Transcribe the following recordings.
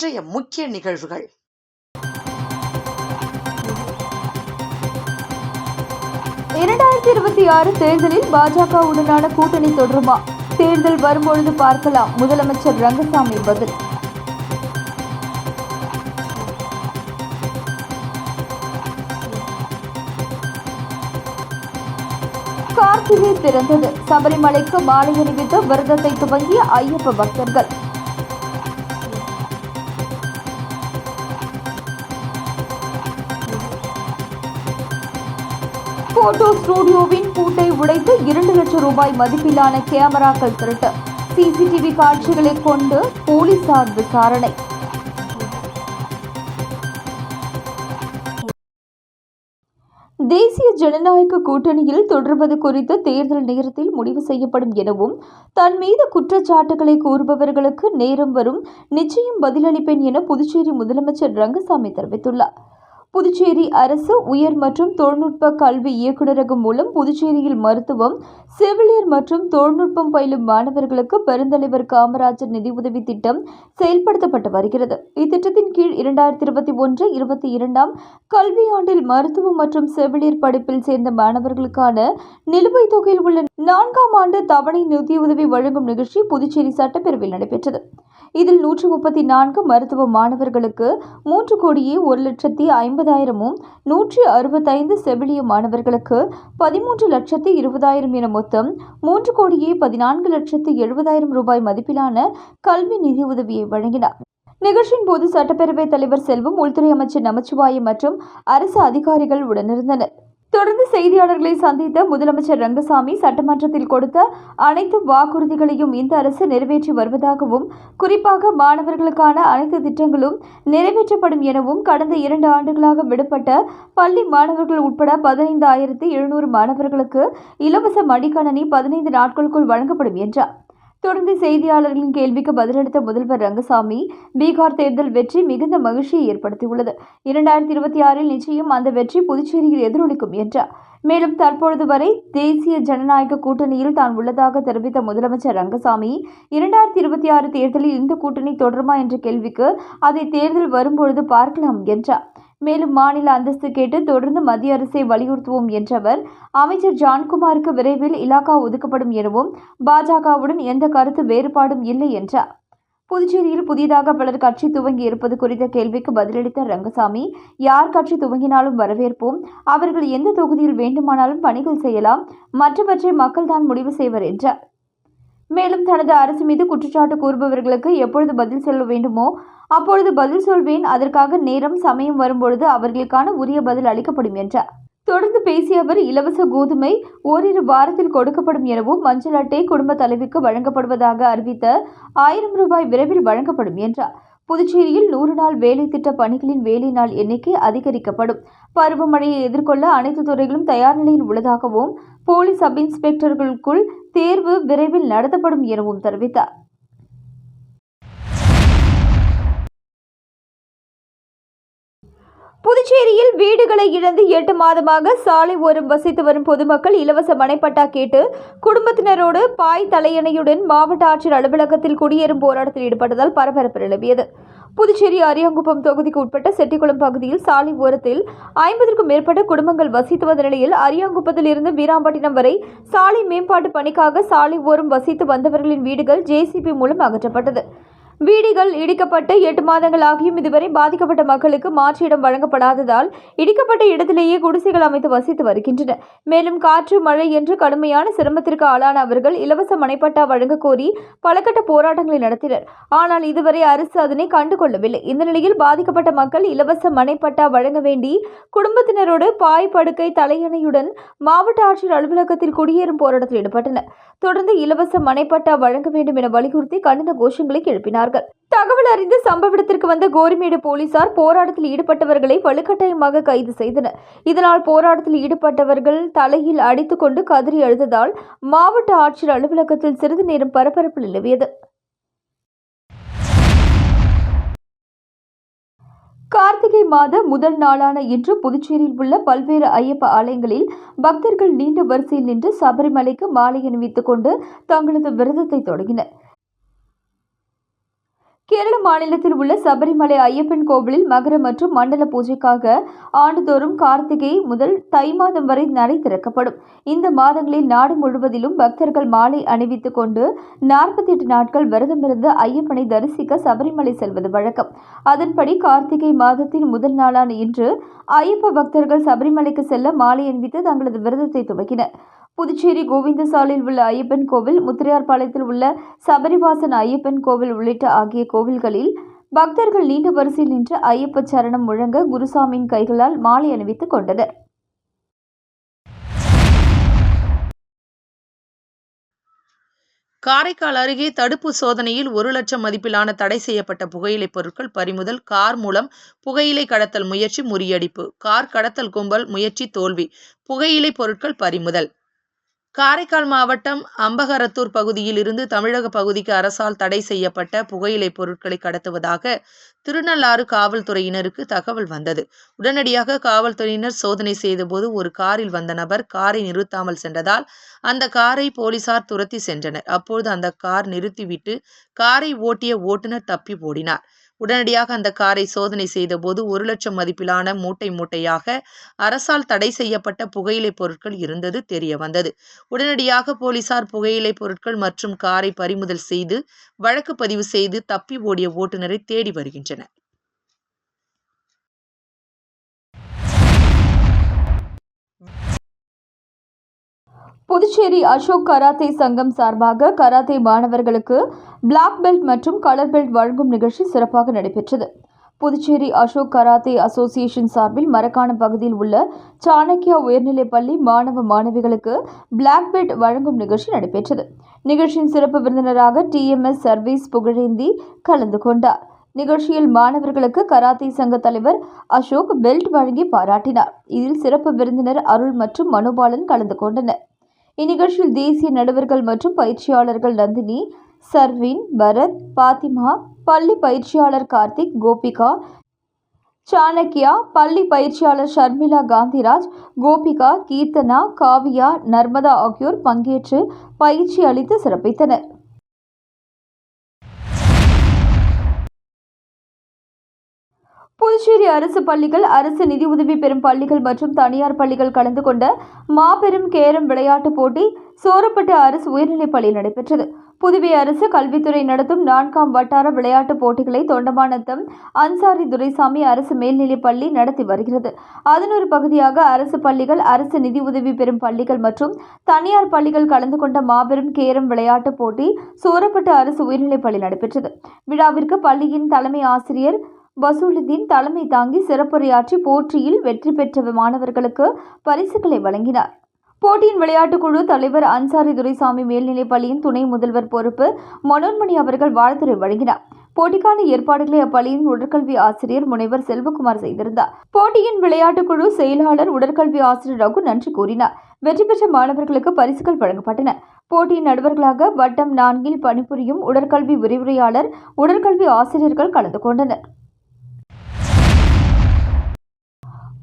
இன்றைய முக்கிய நிகழ்வுகள். இரண்டாயிரத்தி இருபத்தி ஆறு தேர்தலில் பாஜகவுடனான கூட்டணி தொடருமா? தேர்தல் வரும்பொழுது பார்க்கலாம். முதலமைச்சர் ரங்கசாமி பதில். கார்த்திகை பிறந்தது. சபரிமலைக்கு மாலை அணிவித்து விரதத்தை துவங்கிய ஐயப்ப பக்தர்கள். போட்டோ ஸ்டுடியோவின் பூட்டை உடைத்து இரண்டு லட்சம் ரூபாய் மதிப்பிலான கேமராக்கள் திருட்டு. சிசிடிவி காட்சிகளை கொண்டு போலீசார் விசாரணை. தேசிய ஜனநாயக கூட்டணியில் தொடர்வது குறித்து தேர்தல் நேரத்தில் முடிவு செய்யப்படும் எனவும் தன் மீது குற்றச்சாட்டுகளை கூறுபவர்களுக்கு நேரம் வரும் நிச்சயம் பதிலளிப்பேன் என புதுச்சேரி முதலமைச்சர் ரங்கசாமி தெரிவித்துள்ளார். புதுச்சேரி அரசு உயர் மற்றும் தொழில்நுட்ப கல்வி இயக்குநரகம் மூலம் புதுச்சேரியில் மருத்துவம் செவிலியர் மற்றும் தொழில்நுட்பம் பயிலும் மாணவர்களுக்கு பெருந்தலைவர் காமராஜர் நிதியுதவி திட்டம் செயல்படுத்தப்பட்டு வருகிறது. இத்திட்டத்தின் கீழ் இரண்டாயிரத்தி இருபத்தி ஒன்று இருபத்தி இரண்டாம் கல்வியாண்டில் மருத்துவம் மற்றும் செவிலியர் படிப்பில் சேர்ந்த மாணவர்களுக்கான நிலுவைத் தொகையில் உள்ள நான்காம் ஆண்டு தவணை நிதியுதவி வழங்கும் நிகழ்ச்சி புதுச்சேரி சட்டப்பேரவையில் நடைபெற்றது. இதில் நூற்று முப்பத்தி நான்கு மருத்துவ மாணவர்களுக்கு மூன்று கோடியே ஒரு லட்சத்தி ஐம்பதாயிரமும் நூற்றி அறுபத்தைந்து செவிலிய மாணவர்களுக்கு பதிமூன்று லட்சத்தி இருபதாயிரம் என மொத்தம் மூன்று கோடியே பதினான்கு லட்சத்து எழுபதாயிரம் ரூபாய் மதிப்பிலான கல்வி நிதியுதவியை வழங்கினார். நிகழ்ச்சியின் போது சட்டப்பேரவைத் தலைவர் செல்வம் உள்துறை அமைச்சர் நமச்சிவாயம் மற்றும் அரசு அதிகாரிகள் உடனிருந்தனர். தொடர்ந்து செய்தியாளர்களை சந்தித்த முதலமைச்சர் ரங்கசாமி சட்டமன்றத்தில் கொடுத்த அனைத்து வாக்குறுதிகளையும் இந்த அரசு நிறைவேற்றி வருவதாகவும் குறிப்பாக மாணவர்களுக்கான அனைத்து திட்டங்களும் நிறைவேற்றப்படும் எனவும் கடந்த இரண்டு ஆண்டுகளாக விடுபட்ட பள்ளி மாணவர்கள் உட்பட பதினைந்து ஆயிரத்தி எழுநூறு மாணவர்களுக்கு இலவச மடிக்கணனி பதினைந்து நாட்களுக்குள் வழங்கப்படும் என்றார். தொடர்ந்து செய்தியாளர்களின் கேள்விக்கு பதிலளித்த முதல்வர் ரங்கசாமி பீகார் தேர்தல் வெற்றி மிகுந்த மகிழ்ச்சியை ஏற்படுத்தியுள்ளது. இரண்டாயிரத்தி இருபத்தி ஆறில் நிச்சயம் அந்த வெற்றி புதுச்சேரியில் எதிரொலிக்கும் என்றார். மேலும் தற்பொழுது வரை தேசிய ஜனநாயக கூட்டணியில் தான் உள்ளதாக தெரிவித்த முதலமைச்சர் ரங்கசாமி இரண்டாயிரத்தி இருபத்தி ஆறு தேர்தலில் இந்த கூட்டணி தொடருமா என்ற கேள்விக்கு அதை தேர்தல் வரும்பொழுது பார்க்கலாம் என்றார். மேலும் மாநில அந்தஸ்து கேட்டு தொடர்ந்து மத்திய அரசை வலியுறுத்துவோம் என்றவர் அமைச்சர் ஜான்குமாருக்கு விரைவில் இலாகா ஒதுக்கப்படும் எனவும் பாஜகவுடன் எந்த கருத்து வேறுபாடும் இல்லை என்றார். புதுச்சேரியில் புதிதாக பலர் கட்சி துவங்கி இருப்பது குறித்த கேள்விக்கு பதிலளித்த ரங்கசாமி யார் கட்சி துவங்கினாலும் வரவேற்போம் அவர்கள் எந்த தொகுதியில் வேண்டுமானாலும் பணிகள் செய்யலாம் மற்றவற்றை மக்கள்தான் முடிவு செய்வர் என்றார். மேலும் தனது அரசு மீது குற்றச்சாட்டு கூறுபவர்களுக்கு எப்பொழுது பதில் சொல்ல வேண்டுமோ அப்பொழுது பதில் சொல்வேன். அதற்காக நேரம் சமயம் வரும்பொழுது அவர்களுக்கான உரிய பதில் அளிக்கப்படும் என்றார். தொடர்ந்து பேசிய அவர் இலவச கோதுமை ஓரிரு வாரத்தில் கொடுக்கப்படும் எனவும் மஞ்சள் அட்டை குடும்ப தலைவிக்கு வழங்கப்படுவதாக அறிவித்த ஆயிரம் ரூபாய் விரைவில் வழங்கப்படும் என்றார். புதுச்சேரியில் நூறு நாள் வேலை திட்ட பணிகளின் வேலை நாள் எண்ணிக்கை அதிகரிக்கப்படும். பருவமழையை எதிர்கொள்ள அனைத்து துறைகளும் தயார் நிலையில் உள்ளதாகவும் போலீஸ் சப் இன்ஸ்பெக்டர்களுக்குள் தேர்வு விரைவில் நடத்தப்படும் எனவும் தெரிவித்தார். புதுச்சேரியில் வீடுகளை இழந்து எட்டு மாதமாக சாலை ஓரம் வசித்து வரும் பொதுமக்கள் இலவச மனைப்பட்டா கேட்டு குடும்பத்தினரோடு பாய் தலையணையுடன் மாவட்ட ஆட்சியர் அலுவலகத்தில் குடியேறும் போராட்டத்தில் ஈடுபட்டதால் பரபரப்பு நிலவியது. புதுச்சேரி அரியாங்குப்பம் தொகுதிக்கு உட்பட்ட செட்டிக்குளம் பகுதியில் சாலை ஓரத்தில் ஐம்பதற்கும் மேற்பட்ட குடும்பங்கள் வசித்து வந்த நிலையில் அரியாங்குப்பத்தில் இருந்து வீராம்பட்டினம் வரை சாலை மேம்பாட்டு பணிக்காக சாலை ஓரம் வசித்து வந்தவர்களின் வீடுகள் ஜேசிபி மூலம் அகற்றப்பட்டது. வீடுகள் இடிக்கப்பட்டு எட்டு மாதங்கள் ஆகியும் இதுவரை பாதிக்கப்பட்ட மக்களுக்கு மாற்று இடம் வழங்கப்படாததால் இடிக்கப்பட்ட இடத்திலேயே குடிசைகள் அமைத்து வசித்து வருகின்றனர் மேலும் காற்று மழை என்று கடுமையான சிரமத்திற்கு ஆளான அவர்கள் இலவச மனைப்பட்டா வழங்க கோரி பலகட்ட போராட்டங்களை நடத்தினர். ஆனால் இதுவரை அரசு அதனை கண்டுகொள்ளவில்லை. இந்த நிலையில் பாதிக்கப்பட்ட மக்கள் இலவச மனைப்பட்டா வழங்க வேண்டி குடும்பத்தினரோடு பாய் படுக்கை தலையணையுடன் மாவட்ட ஆட்சியர் அலுவலகத்தில் குடியேறும் போராட்டத்தில் ஈடுபட்டனர். தொடர்ந்து இலவச மனைப்பட்டா வழங்க வேண்டும் என வலியுறுத்தி கண்டன கோஷங்களை எழுப்பினார்கள் தகவல் அறிந்து சம்பவ இடத்திற்கு வந்த கோரிமேடு போலீசார் போராட்டத்தில் ஈடுபட்டவர்களை வலுக்கட்டாயமாக கைது செய்தனர். இதனால் போராட்டத்தில் ஈடுபட்டவர்கள் தலையில் அடித்துக்கொண்டு கதறி அழுததால் மாவட்ட ஆட்சியர் அலுவலகத்தில் சிறிது நேரம் பரபரப்பு நிலவியது. கார்த்திகை மாத முதல் நாளான இன்று புதுச்சேரியில் உள்ள பல்வேறு ஐயப்ப ஆலயங்களில் பக்தர்கள் நீண்ட வரிசையில் நின்று சபரிமலைக்கு மாலை அணிவித்துக் கொண்டு தங்களது விரதத்தை தொடங்கினர். கேரள மாநிலத்தில் உள்ள சபரிமலை ஐயப்பன் கோவிலில் மகர மற்றும் மண்டல பூஜைக்காக ஆண்டுதோறும் கார்த்திகை முதல் தை மாதம் வரை நடை திறக்கப்படும். இந்த மாதங்களில் நாடு முழுவதிலும் பக்தர்கள் மாலை அணிவித்துக் கொண்டு நாற்பத்தி எட்டு நாட்கள் விரதமிருந்து ஐயப்பனை தரிசிக்க சபரிமலை செல்வது வழக்கம். அதன்படி கார்த்திகை மாதத்தின் முதல் நாளான இன்று ஐயப்ப பக்தர்கள் சபரிமலைக்கு செல்ல மாலை அணிவித்து தங்களது விரதத்தை துவக்கினர். புதுச்சேரி கோவிந்தசாலில் உள்ள ஐயப்பன் கோவில் முத்திரையார்பாளையத்தில் உள்ள சபரிவாசன் ஐயப்பன் கோவில் உள்ளிட்ட ஆகிய கோவில்களில் பக்தர்கள் நீண்ட வரிசையில் நின்று ஐயப்ப சரணம் முழங்க குருசாமியின் கைகளால் மாலை அணிவித்துக் கொண்டனர். காரைக்கால் அருகே தடுப்பு சோதனையில் ஒரு லட்சம் மதிப்பிலான தடை செய்யப்பட்ட புகையிலைப் பொருட்கள் பறிமுதல் கார் மூலம் புகையிலை கடத்தல் முயற்சி முறியடிப்பு கார் கடத்தல் கும்பல் முயற்சி தோல்வி புகையிலை பொருட்கள் பறிமுதல். காரைக்கால் மாவட்டம் அம்பகரத்தூர் பகுதியில் இருந்து தமிழக பகுதிக்கு அரசால் தடை செய்யப்பட்ட புகையிலை பொருட்களை கடத்துவதாக திருநள்ளாறு காவல்துறையினருக்கு தகவல் வந்தது. உடனடியாக காவல்துறையினர் சோதனை செய்தபோது ஒரு காரில் வந்த நபர் காரை நிறுத்தாமல் சென்றதால் அந்த காரை போலீசார் துரத்தி சென்றனர். அப்பொழுது அந்த கார் நிறுத்திவிட்டு காரை ஓட்டிய ஓட்டுநர் தப்பி ஓடினார். உடனடியாக அந்த காரை சோதனை செய்தபோது ஒரு லட்சம் மதிப்பிலான மூட்டை மூட்டையாக அரசால் தடை செய்யப்பட்ட புகையிலை பொருட்கள் இருந்தது தெரிய வந்தது உடனடியாக போலீசார் புகையிலை பொருட்கள் மற்றும் காரை பறிமுதல் செய்து வழக்கு பதிவு செய்து தப்பி ஓடிய ஓட்டுநரை தேடி வருகின்றனர். புதுச்சேரி அசோக் கராத்தே சங்கம் சார்பாக கராத்தே மாணவர்களுக்கு பிளாக் பெல்ட் மற்றும் கலர் பெல்ட் வழங்கும் நிகழ்ச்சி சிறப்பாக நடைபெற்றது. புதுச்சேரி அசோக் கராத்தே அசோசியேஷன் சார்பில் மரக்காணம் பகுதியில் உள்ள சாணக்கியா உயர்நிலைப் பள்ளி மாணவ மாணவிகளுக்கு பிளாக் பெல்ட் வழங்கும் நிகழ்ச்சி நடைபெற்றது. நிகழ்ச்சியின் சிறப்பு விருந்தினராக டிஎம்எஸ் சர்வீஸ் புகழேந்தி கலந்து கொண்டார். நிகழ்ச்சியில் மாணவர்களுக்கு கராத்தே சங்க தலைவர் அசோக் பெல்ட் வழங்கி பாராட்டினார். இதில் சிறப்பு விருந்தினர் அருள் மற்றும் மனுபாலன் கலந்து கொண்டனர். இந்நிகழ்ச்சியில் தேசிய நடுவர்கள் மற்றும் பயிற்சியாளர்கள் நந்தினி சர்வின் பரத் பாத்திமா பள்ளி பயிற்சியாளர் கார்த்திக் கோபிகா சாணக்கியா பள்ளி பயிற்சியாளர் ஷர்மிளா காந்திராஜ் கோபிகா கீர்த்தனா காவியா நர்மதா ஆகியோர் பங்கேற்று பயிற்சி அளித்து சிறப்பித்தனர். புதுச்சேரி அரசு பள்ளிகள் அரசு நிதியுதவி பெறும் பள்ளிகள் மற்றும் தனியார் பள்ளிகள் கலந்து கொண்ட மாபெரும் கேரம் விளையாட்டுப் போட்டி சோரப்பட்டு அரசு உயர்நிலைப் பள்ளியில் நடைபெற்றது. புதுவை அரசு கல்வித்துறை நடத்தும் நான்காம் வட்டார விளையாட்டுப் போட்டிகளை தொண்டமானத்தம் அன்சாரி துரைசாமி அரசு மேல்நிலைப் பள்ளி நடத்தி வருகிறது. அதன் ஒரு பகுதியாக அரசு பள்ளிகள் அரசு நிதி உதவி பெறும் பள்ளிகள் மற்றும் தனியார் பள்ளிகள் கலந்து கொண்ட மாபெரும் கேரம் விளையாட்டுப் போட்டி சோரப்பட்டு அரசு உயர்நிலைப் பள்ளி நடைபெற்றது. விழாவிற்கு பள்ளியின் தலைமை ஆசிரியர் வசூலுதீன் தலைமை தாங்கி சிறப்புரையாற்றி போட்டியில் வெற்றி பெற்ற மாணவர்களுக்கு பரிசுகளை வழங்கினார். போட்டியின் விளையாட்டுக் குழு தலைவர் அன்சாரி துரைசாமி மேல்நிலைப் பள்ளியின் துணை முதல்வர் பொறுப்பு மனோன்மணி அவர்கள் வாழ்த்துரை வழங்கினார். போட்டிக்கான ஏற்பாடுகளை அப்பள்ளியின் உடற்கல்வி ஆசிரியர் முனைவர் செல்வகுமார் செய்திருந்தார். போட்டியின் விளையாட்டுக் குழு செயலாளர் உடற்கல்வி ஆசிரியர் ரகு நன்றி கூறினார். வெற்றி பெற்ற மாணவர்களுக்கு பரிசுகள் வழங்கப்பட்டன. போட்டியின் நடுவர்களாக வட்டம் நான்கில் பணிபுரியும் உடற்கல்வி விரிவுரையாளர் உடற்கல்வி ஆசிரியர்கள் கலந்து கொண்டனர்.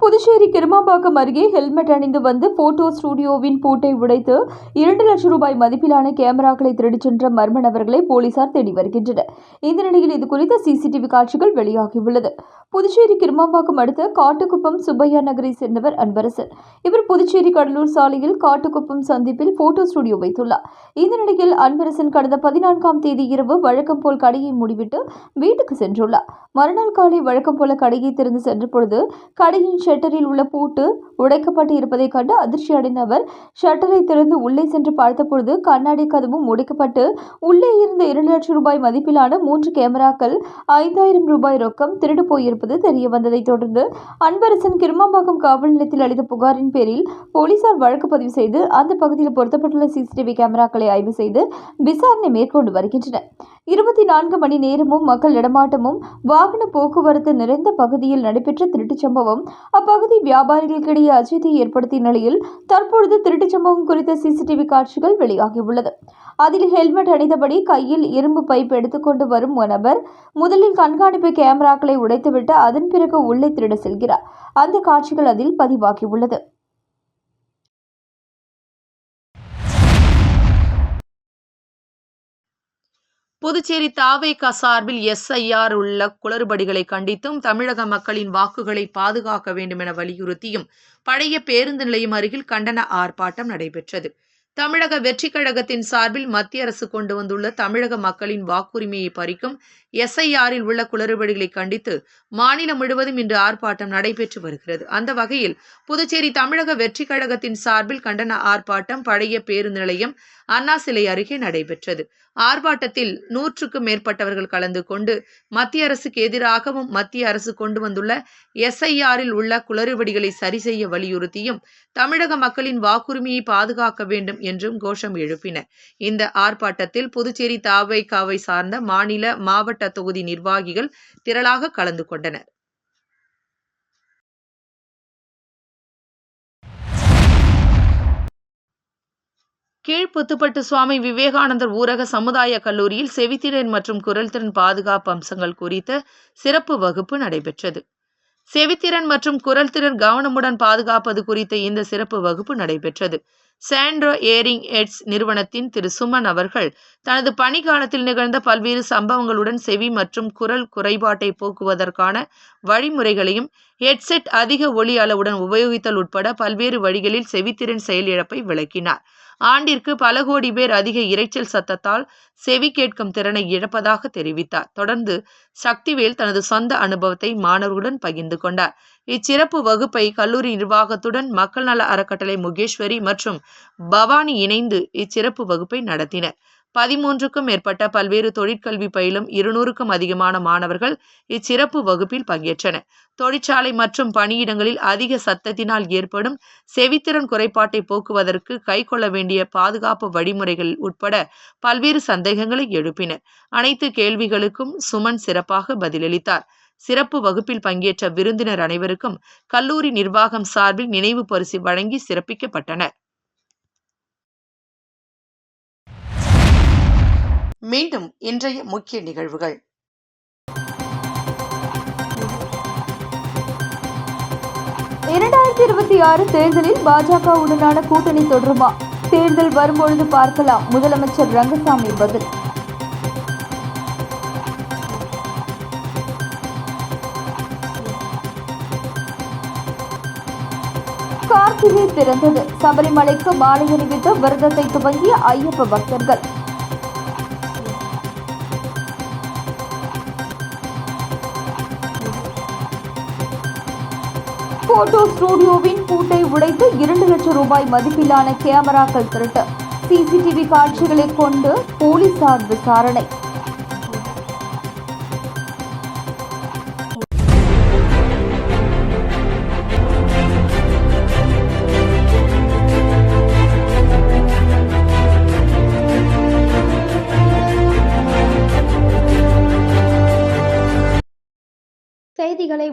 புதுச்சேரி கிருமாம்பாக்கம் அருகே ஹெல்மெட் அணிந்து வந்து போட்டோ ஸ்டுடியோவின் பூட்டை உடைத்து இரண்டு லட்சம் ரூபாய் மதிப்பிலான கேமராக்களை திருடிச் சென்ற மர்ம நபர்களை போலீசார் தேடி வருகின்றனர். இந்த நிலையில் இது குறித்த சிசிடிவி காட்சிகள் வெளியாகியுள்ளது. புதுச்சேரி கிருமாம்பாக்கம் அடுத்த காட்டுக்குப்பம் சுப்பையா நகரை சேர்ந்தவர் அன்பரசன். இவர் புதுச்சேரி கடலூர் சாலையில் காட்டுக்குப்பம் சந்திப்பில் போட்டோ ஸ்டுடியோ வைத்துள்ளார். இந்த நிலையில் அன்பரசன் கடந்த பதினான்காம் தேதி இரவு வழக்கம் போல் கடையை மூடிவிட்டு வீட்டுக்கு சென்றுள்ளார். மறுநாள் காலை வழக்கம் போல கடையை திறந்து சென்ற பொழுது கடையின் ஷட்டரில் உள்ள பூட்டு உடைக்கப்பட்டு இருப்பதைக் கண்டு அதிர்ச்சி அடைந்த அவர் ஷட்டரை திறந்து உள்ளே சென்று பார்த்தபொழுது கண்ணாடி கதவும் உடைக்கப்பட்டு உள்ளே இருந்த இரண்டு லட்சம் ரூபாய் மதிப்பிலான மூன்று கேமராக்கள் ஐந்தாயிரம் ரூபாய் ரொக்கம் திருடு போயிருப்பது தெரிய வந்ததைத் தொடர்ந்து அன்பரசன் கிருமாம்பாக்கம் காவல் நிலையத்தில் அளித்த புகாரின் பேரில் போலீசார் வழக்கு பதிவு செய்து அந்த பகுதியில் பொருத்தப்பட்டுள்ள சிசிடிவி கேமராக்களை ஆய்வு செய்து விசாரணை மேற்கொண்டு வருகின்றனர். இருபத்தி நான்கு மணி நேரமும் மக்கள் இடமாட்டமும் வாகன போக்குவரத்து நிறைந்த பகுதியில் நடைபெற்ற திருட்டுச் சம்பவம் அப்பகுதி வியாபாரிகளுக்கிடையே அச்சத்தை ஏற்படுத்திய நிலையில் தற்பொழுது திருட்டுச் சம்பவம் குறித்த சிசிடிவி காட்சிகள் வெளியாகியுள்ளது. அதில் ஹெல்மெட் அணிந்தபடி கையில் இரும்பு பைப் எடுத்துக்கொண்டு வரும் நபர் முதலில் கண்காணிப்பு கேமராக்களை உடைத்துவிட்டு அதன் பிறகு உள்ளே திருட செல்கிறார். அந்த காட்சிகள் அதில் பதிவாகியுள்ளது. புதுச்சேரி தாவேகா சார்பில் எஸ்ஐஆர் உள்ள குளறுபடிகளை கண்டித்தும் தமிழக மக்களின் வாக்குகளை பாதுகாக்க வேண்டும் என வலியுறுத்தியும் பழைய பேருந்து நிலையம் அருகில் கண்டன ஆர்ப்பாட்டம் நடைபெற்றது. தமிழக வெற்றிக் கழகத்தின் சார்பில் மத்திய அரசு கொண்டு வந்துள்ள தமிழக மக்களின் வாக்குரிமையை பறிக்கும் எஸ்ஐஆரில் உள்ள குளறுபடிகளை கண்டித்து மாநிலம் முழுவதும் இன்று ஆர்ப்பாட்டம் நடைபெற்று வருகிறது. அந்த வகையில் புதுச்சேரி தமிழக வெற்றிக் கழகத்தின் சார்பில் கண்டன ஆர்ப்பாட்டம் பழைய பேருந்து நிலையம் அண்ணா சிலை அருகே நடைபெற்றது. ஆர்ப்பாட்டத்தில் நூற்றுக்கும் மேற்பட்டவர்கள் கலந்து கொண்டு மத்திய அரசுக்கு எதிராகவும் மத்திய அரசு கொண்டு வந்துள்ள எஸ்ஐஆரில் உள்ள குளறுபடிகளை சரி செய்ய வலியுறுத்தியும் தமிழக மக்களின் வாக்குரிமையை பாதுகாக்க வேண்டும் என்றும் கோஷம் எழுப்பினர் இந்த ஆர்ப்பாட்டத்தில் புதுச்சேரி தாவைக்காவை சார்ந்த மாநில மாவட்ட தொகுதி நிர்வாகிகள் திரளாக கலந்து கொண்டனர். கீழ்புத்துப்பட்டு சுவாமி விவேகானந்தர் ஊரக சமுதாய கல்லூரியில் செவித்திறன் மற்றும் குரல்திறன் பாதுகாப்பு அம்சங்கள் குறித்த சிறப்பு வகுப்பு நடைபெற்றது. செவித்திறன் மற்றும் குரல்திறன் கவனமுடன் பாதுகாப்பது குறித்த இந்த சிறப்பு வகுப்பு நடைபெற்றது. சாண்ட்ரோ ஏரிங் எட்ஸ் நிறுவனத்தின் திரு சுமன் அவர்கள் தனது பணிக்காலத்தில் நிகழ்ந்த பல்வேறு சம்பவங்களுடன் செவி மற்றும் குரல் குறைபாட்டை போக்குவதற்கான வழிமுறைகளையும் ஹெட்செட் அதிக ஒளி அளவுடன் உபயோகித்தல் உட்பட பல்வேறு வழிகளில் செவித்திறன் செயலிழப்பை விளக்கினார். ஆண்டிற்கு பல கோடி பேர் அதிக இரைச்சல் சத்தத்தால் செவி கேட்கும் திறனை இழப்பதாக தெரிவித்தார். தொடர்ந்து சக்திவேல் தனது சொந்த அனுபவத்தை மாணவர்களுடன் பகிர்ந்து கொண்டார். இச்சிறப்பு வகுப்பை கல்லூரி நிர்வாகத்துடன் மக்கள் நல அறக்கட்டளை முகேஸ்வரி மற்றும் பவானி இணைந்து இச்சிறப்பு வகுப்பை நடத்தினர். பதிமூன்றுக்கும் மேற்பட்ட பல்வேறு தொழிற்கல்வி பயிலும் இருநூறுக்கும் அதிகமான மாணவர்கள் இச்சிறப்பு வகுப்பில் பங்கேற்றனர். தொழிற்சாலை மற்றும் பணியிடங்களில் அதிக சத்தத்தினால் ஏற்படும் செவித்திறன் குறைபாட்டை போக்குவதற்கு கைக்கொள்ள வேண்டிய பாதுகாப்பு வழிமுறைகள் உட்பட பல்வேறு சந்தேகங்களை எழுப்பினர். அனைத்து கேள்விகளுக்கும் சுமன் சிறப்பாக பதிலளித்தார். சிறப்பு வகுப்பில் பங்கேற்ற விருந்தினர் அனைவருக்கும் கல்லூரி நிர்வாகம் சார்பில் நினைவு பரிசு வழங்கி சிறப்பிக்கப்பட்டனர். மீண்டும் இன்றைய முக்கிய நிகழ்வுகள். இரண்டாயிரத்தி இருபத்தி ஆறு தேர்தலில் பாஜகவுடனான கூட்டணி தொடருமா? தேர்தல் வரும்பொழுது பார்க்கலாம். முதலமைச்சர் ரங்கசாமி பதில். கார்த்திகை பிறந்தது. சபரிமலைக்கு மாலை அணிவித்து விரதத்தை துவங்கிய ஐயப்ப பக்தர்கள். போட்டோ ஸ்டுடியோவின் பூட்டை உடைத்து இரண்டு லட்சம் ரூபாய் மதிப்பிலான கேமராக்கள் திருட்டு. சிசிடிவி காட்சிகளை கொண்டு போலீசார் விசாரணை.